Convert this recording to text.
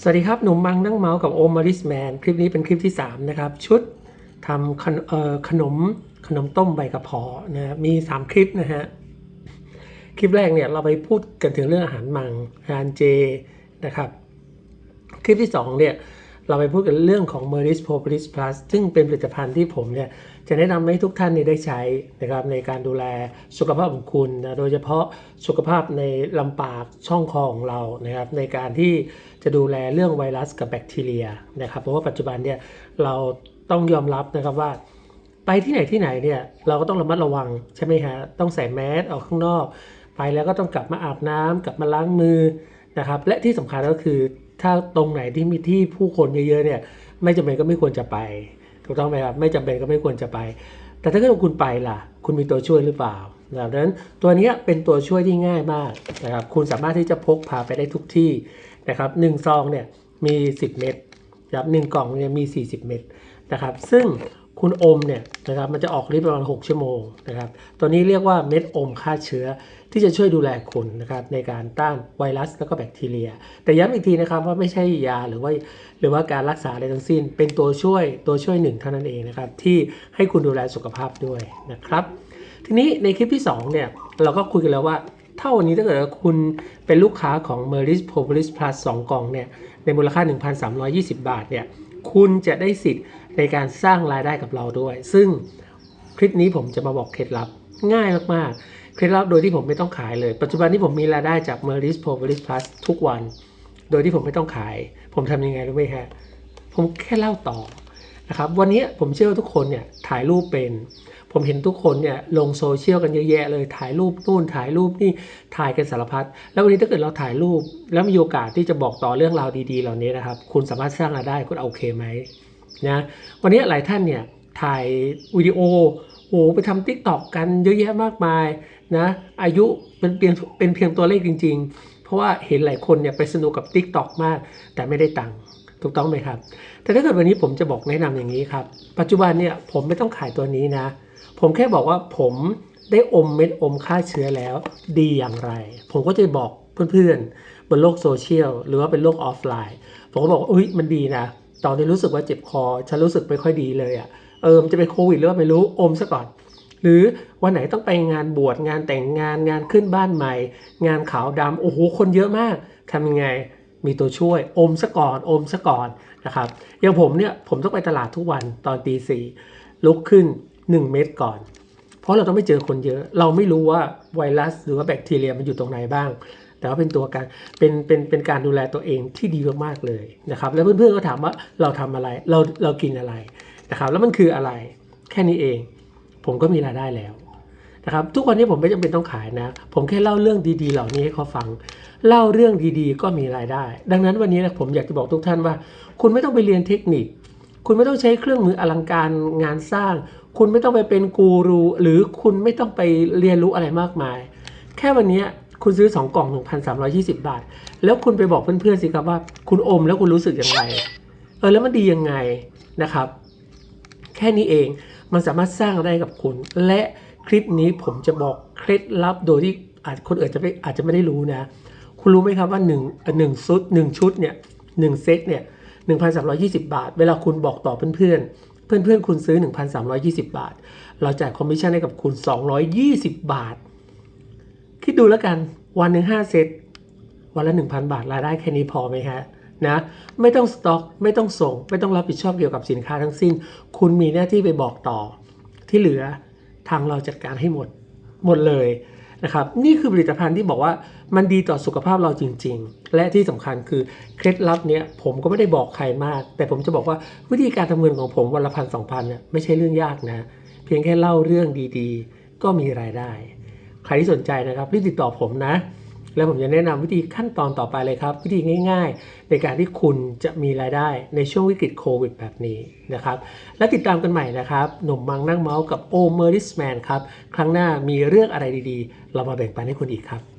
สวัสดีครับ หนุ่มมังนั่งเมาส์กับโอมาริสแมน คลิปนี้เป็นคลิปที่ 3 นะครับ ชุดทำขนขนมขนมต้มใบกระเพาะนะฮะมี 3 คลิปนะฮะ คลิปแรกเนี่ยเราไปพูดกันถึงเรื่องอาหารมังอาหารเจนะครับ คลิปที่ 2 เนี่ย เราไปพูดกันเรื่องของ m e r i s Propolis Plus ซึ่งเป็นผลิตภัณฑ์ที่ผมเนี่ยจะแนะนำให้ทุกท่านเนี่ยได้ใช้นะครับในการดูแลสุขภาพของคุณนะโดยเฉพาะสุขภาพในลำปากช่องคอของเรานะครับในการที่จะดูแลเรื่องไวรัสกับแบคทีเรียนะครับเพราะว่าปัจจุบันเนี่ยเราต้องยอมรับนะครับว่าไปที่ไหนที่ไหนเนี่ยเราก็ต้องระมัดระวังใช่ไหมฮะต้องใส่แมสออกข้างนอก ไปแล้วก็ต้องกลับมาอาบน้ำกลับมาล้างมือนะครับและที่สำคัญก็คือ ถ้าตรงไหนที่มีที่ผู้คนเยอะๆเนี่ย ไม่จำเป็นก็ไม่ควรจะไปถูกต้องไหมครับไม่จำเป็นก็ไม่ควรจะไป แต่ถ้าเกิดคุณไปล่ะ คุณมีตัวช่วยหรือเปล่าดังนั้นตัวนี้เป็นตัวช่วยที่ง่ายมากนะครับคุณสามารถที่จะพกพาไปได้ทุกที่นะครับหนึ่งซองเนี่ยมี 10 เม็ดนะครับหนึ่งกล่องเนี่ยมี 40 เม็ดนะครับ ซึ่ง คุณอมเนี่ยนะครับมันจะออกฤทธิ์ประมาณ 6 ชั่วโมงนะครับ ตัวนี้เรียกว่าเม็ดอมฆ่าเชื้อที่จะช่วยดูแลคุณนะครับในการต้านไวรัสแล้วก็แบคทีเรีย แต่ย้ำอีกทีนะครับว่าไม่ใช่ยาหรือว่าหรือว่าการรักษาอะไรทั้งสิ้น เป็นตัวช่วยตัวช่วยหนึ่งเท่านั้นเองนะครับที่ให้คุณดูแลสุขภาพด้วยนะครับ ทีนี้ในคลิปที่2เนี่ยเราก็คุยกันแล้วว่าถ้าวันนี้ถ้าเกิดว่าคุณเป็นลูกค้าของ m e r i s p o p o l i s Plus 2 กล่องเนี่ยในมูลค่า 1,320 บาทเนี่ยคุณจะได้สิทธิ์ ในการสร้างรายได้กับเราด้วย ซึ่งคลิปนี้ผมจะมาบอกเคล็ดลับง่ายมากๆ เคล็ดลับโดยที่ผมไม่ต้องขายเลย ปัจจุบันนี้ผมมีรายได้จาก m e r i s Propolis Plus ทุกวัน โดยที่ผมไม่ต้องขาย ผมทำยังไงรู้ไหมฮะผมแค่เล่าต่อนะครับวันนี้ผมเชื่อว่าทุกคนเนี่ยถ่ายรูปเป็น ผมเห็นทุกคนเนี่ยลงโซเชียลกันเยอะแยะเลยถ่ายรูปนู่นถ่ายรูปนี่ถ่ายกันสารพัดแล้ววันนี้ถ้าเกิดเราถ่ายรูป แล้วมีโอกาสที่จะบอกต่อเรื่องราวดีๆ เหล่านี้นะครับ คุณสามารถสร้างรายได้คุณโอเคไหม นะวันนี้หลายท่านเนี่ยถ่ายวิดีโอโอ้ไปทำทิกตอกกันเยอะแยะมากมายนะอายุเป็นเพียงเป็นเพียงตัวเลขจริง ๆ เพราะว่าเห็นหลายคนเนี่ยไปสนุกกับ t ิ k t o k มาก แต่ไม่ได้ตังค์ถูกต้องไหมครับ แต่ถ้าเกิดวันนี้ผมจะบอกแนะนำอย่างนี้ครับ ปัจจุบันเนี่ยผมไม่ต้องขายตัวนี้นะ ผมแค่บอกว่าผมได้อมเม็ดอมฆ่าเชื้อแล้วดีอย่างไร ผมก็จะบอกเพื่อนๆ บนโลกโซเชียลหรือว่าเป็นโลกออฟไลน์ ผมก็บอกว่าอุ้ยมันดีนะ ตอนนี้รู้สึกว่าเจ็บคอ ฉันรู้สึกไม่ค่อยดีเลยอะ่ะ เออมันจะเป็นโควิดหรือว่าไม่รู้อมซะก่อน หรือวันไหนต้องไปงานบวชงานแต่งงานงานขึ้นบ้านใหม่ งานขาวดำโอ้โหคนเยอะมากทำยังไงมีตัวช่วยอมซะก่อนอมซะก่อนนะครับอย่างผมเนี่ยผมต้องไปตลาดทุกวันตอนตีสี่ลุกขึ้น 1 เม็ดก่อน เพราะเราต้องไม่เจอคนเยอะ เราไม่รู้ว่าไวรัส หรือว่าแบคทีเรียมันอยู่ตรงไหนบ้าง แต่ว่าเป็นตัวการเป็นเป็นเป็นการดูแลตัวเองที่ดีมากๆเลยนะครับ แล้วเพื่อนๆก็ถามว่าเราทำอะไรเราเรากินอะไรนะครับ แล้วมันคืออะไรแค่นี้เอง ผมก็มีรายได้แล้วนะครับ ทุกวันนี้ผมไม่จำเป็นต้องขายนะ ผมแค่เล่าเรื่องดีๆ เหล่านี้ให้เขาฟัง เล่าเรื่องดีๆ ก็มีรายได้ ดังนั้นวันนี้นะผมอยากจะบอกทุกท่านว่า คุณไม่ต้องไปเรียนเทคนิค คุณไม่ต้องใช้เครื่องมืออลังการงานสร้าง คุณไม่ต้องไปเป็นกูรูหรือคุณไม่ต้องไปเรียนรู้อะไรมากมาย แค่วันนี้คุณซื้อ 2 กล่อง 1,320 บาท แล้วคุณไปบอกเพื่อนๆสิครับว่า คุณอมแล้วคุณรู้สึกอย่างไร เออแล้วมันดียังไงนะครับ แค่นี้เองมันสามารถสร้างได้กับคุณ และคลิปนี้ผมจะบอกเคล็ดลับโดยที่อาจคนอื่นจะไม่อาจจะไม่ได้รู้นะ คุณรู้ไหมครับว่า1นึ่งหนึ่งชุดหนึ่งชุดเนี่ยหนึ่งเซตเนี่ย1,320 บาท เวลาคุณบอกต่อเพื่อนๆ เพื่อนๆ คุณซื้อ 1,320 บาท เราจ่ายคอมมิชชั่นให้กับคุณ 220 บาท คิดดูแล้วกันวันหนึ่ง5เซตวันละ 1,000 บาทรายได้แค่นี้พอไหมฮะนะไม่ต้องสต็อก ไม่ต้องส่ง ไม่ต้องรับผิดชอบเกี่ยวกับสินค้าทั้งสิ้น คุณมีหน้าที่ไปบอกต่อ ที่เหลือทางเราจัดการให้หมด หมดเลย นะครับนี่คือผลิตภัณฑ์ที่บอกว่ามันดีต่อสุขภาพเราจริง ๆ และที่สำคัญคือเคล็ดลับเนี้ยผมก็ไม่ได้บอกใครมาก แต่ผมจะบอกว่าวิธีการทำเงินของผมวันละพันสองพันเนี่ยไม่ใช่เรื่องยากนะ เพียงแค่เล่าเรื่องดีๆ ก็มีรายได้ ใครที่สนใจนะครับรีบติดต่อผมนะ แล้วผมจะแนะนำวิธีขั้นตอนต่อไปเลยครับ วิธีง่าย ๆ ในการที่คุณจะมีรายได้ในช่วงวิกฤตโควิดแบบนี้นะครับ และติดตามกันใหม่นะครับหนุ่มมังนั่งเมาส์กับโอเมอริสแมนครับ ครั้งหน้ามีเรื่องอะไรดีๆ เรามาแบ่งปันให้คุณอีกครับ